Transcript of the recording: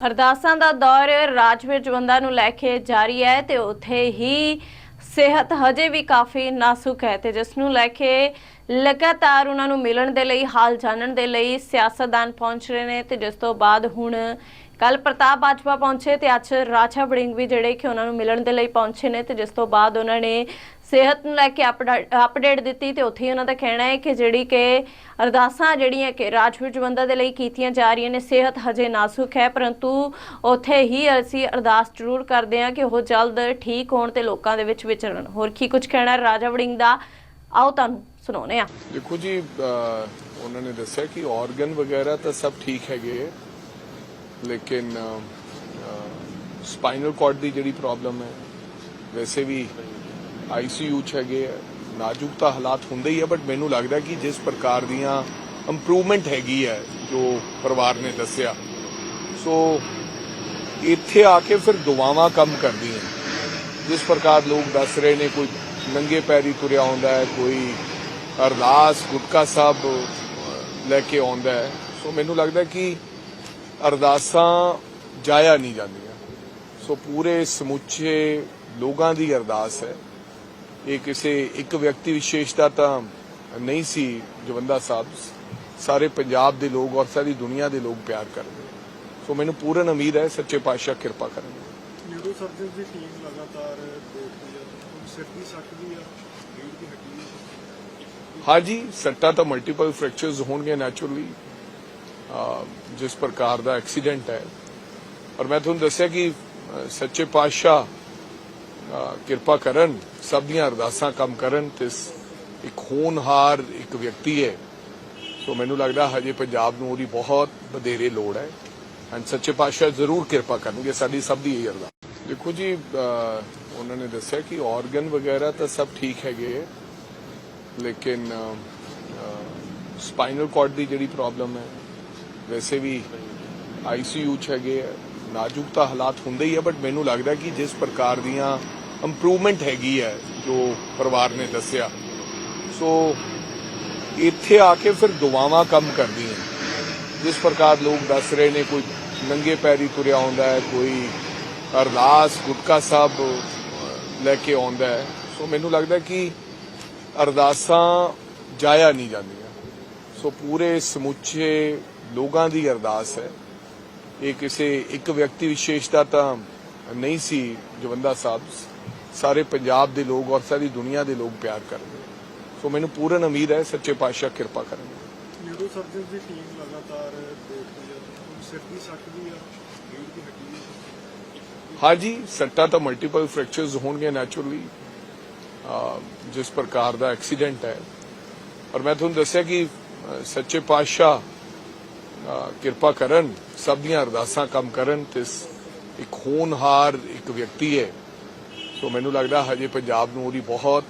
ਅਰਦਾਸਾਂ ਦਾ ਦੌਰ ਰਾਜਵੀਰ ਜਵੰਦਾ ਨੂੰ ਲੈ ਕੇ ਜਾਰੀ ਹੈ ਤੇ ਉੱਥੇ ਹੀ ਸਿਹਤ ਹਜੇ ਵੀ ਕਾਫੀ ਨਾਸੁਕ ਹੈ ਤੇ ਜਿਸ ਨੂੰ ਲੈ ਕੇ ਲਗਾਤਾਰ ਉਹਨਾਂ ਨੂੰ ਮਿਲਣ ਦੇ ਲਈ, ਹਾਲ ਜਾਣਨ ਦੇ ਲਈ ਸਿਆਸਤਦਾਨ ਪਹੁੰਚ ਰਹੇ ਨੇ ਤੇ ਜਿਸ ਤੋਂ ਬਾਅਦ ਹੁਣ ਕੱਲ ਪ੍ਰਤਾਪ ਬਾਜਵਾ ਪਹੁੰਚੇ ਤੇ ਅੱਜ ਰਾਜਾ ਵੜਿੰਗ ਵੀ ਜਿਹੜੇ ਕਿ ਉਹਨਾਂ ਨੂੰ ਮਿਲਣ ਦੇ ਲਈ ਪਹੁੰਚੇ ਨੇ ਤੇ ਜਿਸ ਤੋਂ ਬਾਅਦ ਉਹਨਾਂ ਨੇ ਸਿਹਤ ਨੂੰ ਲੈ ਕੇ ਅਪਡੇਟ ਦਿੱਤੀ ਤੇ ਉੱਥੇ ਉਹਨਾਂ ਦਾ ਕਹਿਣਾ ਹੈ ਕਿ ਜਿਹੜੀ ਕਿ ਅਰਦਾਸਾਂ ਜਿਹੜੀਆਂ ਕਿ ਰਾਜਵੀਰ ਜਵੰਦਾ ਦੇ ਲਈ ਕੀਤੀਆਂ ਜਾ ਰਹੀਆਂ ਨੇ, ਸਿਹਤ ਹਜੇ ਨਾਜ਼ੁਕ ਹੈ, ਪਰੰਤੂ ਉੱਥੇ ਹੀ ਅਸੀਂ ਅਰਦਾਸ ਜ਼ਰੂਰ ਕਰਦੇ ਹਾਂ ਕਿ ਉਹ ਜਲਦ ਠੀਕ ਹੋਣ ਤੇ ਲੋਕਾਂ ਦੇ ਵਿੱਚ ਵਿਚਰਨ। ਹੋਰ ਕੀ ਕੁਝ ਕਹਿਣਾ ਰਾਜਾ ਵੜਿੰਗ ਦਾ, ਆਓ ਤੁਹਾਨੂੰ ਸੁਣਾਉਂਦੇ ਹਾਂ। ਦੇਖੋ ਜੀ ਉਹਨਾਂ ਨੇ ਦੱਸਿਆ ਕਿ ਆਰਗਨ ਵਗੈਰਾ ਤਾਂ ਸਭ ਠੀਕ ਹੈਗੇ ਲੇਕਿਨ ਸਪਾਈਨਲ ਕਾਰਡ ਦੀ ਜਿਹੜੀ ਪ੍ਰੋਬਲਮ ਹੈ, ਵੈਸੇ ਵੀ ਆਈਸੀਯੂ ਚ ਹੈਗੇ ਹੈ। ਨਾਜ਼ੁਕ ਤਾਂ ਹਾਲਾਤ ਹੁੰਦੇ ਹੀ ਹੈ ਬਟ ਮੈਨੂੰ ਲੱਗਦਾ ਕਿ ਜਿਸ ਪ੍ਰਕਾਰ ਦੀਆਂ ਇੰਪਰੂਵਮੈਂਟ ਹੈਗੀ ਹੈ, ਜੋ ਪਰਿਵਾਰ ਨੇ ਦੱਸਿਆ, ਸੋ ਇੱਥੇ ਆ ਕੇ ਫਿਰ ਦੁਆਵਾਂ ਕੰਮ ਕਰਦੀਆਂ ਜਿਸ ਪ੍ਰਕਾਰ ਲੋਕ ਦੱਸ ਰਹੇ ਨੇ, ਕੋਈ ਨੰਗੇ ਪੈਰੀ ਤੁਰਿਆ ਆਉਂਦਾ ਹੈ, ਕੋਈ ਅਰਦਾਸ, ਗੁਟਕਾ ਸਾਹਿਬ ਲੈ ਕੇ ਆਉਂਦਾ ਹੈ ਸੋ ਮੈਨੂੰ ਲੱਗਦਾ ਕਿ ਅਰਦਾਸਾਂ ਜਾਇਆ ਨਹੀਂ ਜਾਂਦੀਆਂ। ਸੋ ਪੂਰੇ ਸਮੁੱਚੇ ਲੋਕਾਂ ਦੀ ਅਰਦਾਸ ਹੈ। ਇਹ ਕਿਸੇ ਇੱਕ ਵਿਅਕਤੀ ਵਿਸ਼ੇਸ਼ ਦਾ ਤਾਂ ਨਹੀਂ ਸੀ ਜਵੰਦਾ ਸਾਹਿਬ। ਸਾਰੇ ਪੰਜਾਬ ਦੇ ਲੋਕ ਔਰ ਸਾਰੀ ਦੁਨੀਆ ਦੇ ਲੋਕ ਪਿਆਰ ਕਰਦੇ ਸੋ ਮੈਨੂੰ ਪੂਰਨ ਉਮੀਦ ਹੈ ਸੱਚੇ ਪਾਤਸ਼ਾਹ ਕਿਰਪਾ ਕਰਨਗੇ। ਨਿਊਰੋ ਸਰਜਨ ਦੀ ਟੀਮ ਲਗਾਤਾਰ ਦੇਖਦੀ ਹੈ। ਸਿਰ ਦੀ ਸੱਟ ਵੀ ਆ ਰੀੜ ਦੀ ਹੱਡੀ ਵੀ ਹਾਂਜੀ ਸੱਟਾਂ ਤਾਂ ਮਲਟੀਪਲ ਫ੍ਰੈਕਚਰਸ ਹੋਣਗੇ ਨੈਚੁਰਲੀ ਜਿਸ ਪ੍ਰਕਾਰ ਦਾ ਐਕਸੀਡੈਂਟ ਹੈ। ਔਰ ਮੈਂ ਤੁਹਾਨੂੰ ਦੱਸਿਆ ਕਿ ਸੱਚੇ ਪਾਤਸ਼ਾਹ ਕਿਰਪਾ ਕਰਨ ਸਭ ਦੀਆਂ ਅਰਦਾਸਾਂ ਕੰਮ ਕਰਨ ਤੇ ਸ- ਇੱਕ ਹੋਣਹਾਰ ਇੱਕ ਵਿਅਕਤੀ ਹੈ। ਸੋ ਮੈਨੂੰ ਲੱਗਦਾ ਹਜੇ ਪੰਜਾਬ ਨੂੰ ਉਹਦੀ ਬਹੁਤ ਵਧੇਰੇ ਲੋੜ ਹੈ। ਐਂਡ ਸੱਚੇ ਪਾਤਸ਼ਾਹ ਜ਼ਰੂਰ ਕਿਰਪਾ ਕਰਨਗੇ ਸਾਡੀ ਸਭ ਦੀ ਇਹ ਅਰਦਾਸ। ਦੇਖੋ ਜੀ ਅਹ, ਉਹਨਾਂ ਨੇ ਦੱਸਿਆ ਕਿ ਆਰਗਨ ਵਗੈਰਾ ਤਾਂ ਸਭ ਠੀਕ ਹੈਗੇ ਹੈ। ਲੇਕਿਨ ਸਪਾਈਨਲ ਕਾਰਡ ਦੀ ਜਿਹੜੀ ਪ੍ਰੋਬਲਮ ਹੈ ਵੈਸੇ ਵੀ ਆਈਸੀਯੂ ਚ ਹੈਗੇ ਹੈ। ਨਾਜ਼ੁਕ ਤਾਂ ਹਾਲਾਤ ਹੁੰਦੇ ਹੀ ਹੈ ਬਟ ਮੈਨੂੰ ਲੱਗਦਾ ਕਿ ਜਿਸ ਪ੍ਰਕਾਰ ਦੀਆਂ ਇੰਪਰੂਵਮੈਂਟ ਹੈਗੀ ਹੈ ਜੋ ਪਰਿਵਾਰ ਨੇ ਦੱਸਿਆ, ਸੋ ਇੱਥੇ ਆ ਕੇ ਫਿਰ ਦੁਆਵਾਂ ਕੰਮ ਕਰਦੀਆਂ ਜਿਸ ਪ੍ਰਕਾਰ ਲੋਕ ਦੱਸ ਰਹੇ ਨੇ, ਕੋਈ ਨੰਗੇ ਪੈਰੀ ਤੁਰਿਆ ਆਉਂਦਾ ਹੈ, ਕੋਈ ਅਰਦਾਸ, ਗੁਟਕਾ ਸਾਹਿਬ ਲੈ ਕੇ ਆਉਂਦਾ ਹੈ ਸੋ ਮੈਨੂੰ ਲੱਗਦਾ ਕਿ ਅਰਦਾਸਾਂ ਜਾਇਆ ਨਹੀਂ ਜਾਂਦੀਆਂ ਸੋ ਪੂਰੇ ਸਮੁੱਚੇ ਲੋਕਾਂ ਦੀ ਅਰਦਾਸ ਹੈ। ਇਹ ਕਿਸੇ ਇੱਕ ਵਿਅਕਤੀ ਵਿਸ਼ੇਸ਼ ਦਾ ਤਾਂ ਨਹੀਂ ਸੀ ਜਵੰਦਾ ਸਾਹਿਬ ਸਾਰੇ ਪੰਜਾਬ ਦੇ ਲੋਕ ਔਰ ਸਾਰੀ ਦੁਨੀਆ ਦੇ ਲੋਕ ਪਿਆਰ ਕਰਦੇ ਸੋ ਮੈਨੂੰ ਪੂਰਨ ਉਮੀਦ ਹੈ ਸੱਚੇ ਪਾਤਸ਼ਾਹ ਕਿਰਪਾ ਕਰਨਗੇ ਨਿਊਰੋ ਸਰਜਨ ਦੀ ਟੀਮ ਲਗਾਤਾਰ ਦੇਖਦੀ ਹੈ। ਹੁਣ ਸਿਰ ਦੀ ਸੱਟ ਵੀ ਆ ਰੀੜ ਦੀ ਹੱਡੀ ਵੀ ਹਾਂਜੀ ਸੱਟਾਂ ਤਾਂ ਮਲਟੀਪਲ ਫ੍ਰੈਕਚਰਸ ਹੋਣਗੇ ਨੈਚੁਰਲੀ ਜਿਸ ਪ੍ਰਕਾਰ ਦਾ ਐਕਸੀਡੈਂਟ ਹੈ। ਔਰ ਮੈਂ ਤੁਹਾਨੂੰ ਦੱਸਿਆ ਕਿ ਸੱਚੇ ਪਾਤਸ਼ਾਹ ਕਿਰਪਾ ਕਰਨ, ਸਭ ਦੀਆਂ ਅਰਦਾਸਾਂ ਕੰਮ ਕਰਨ ਤੇ ਸ- ਇੱਕ ਹੋਣਹਾਰ ਇੱਕ ਵਿਅਕਤੀ ਹੈ। ਸੋ ਮੈਨੂੰ ਲੱਗਦਾ ਹਜੇ ਪੰਜਾਬ ਨੂੰ ਉਹਦੀ ਬਹੁਤ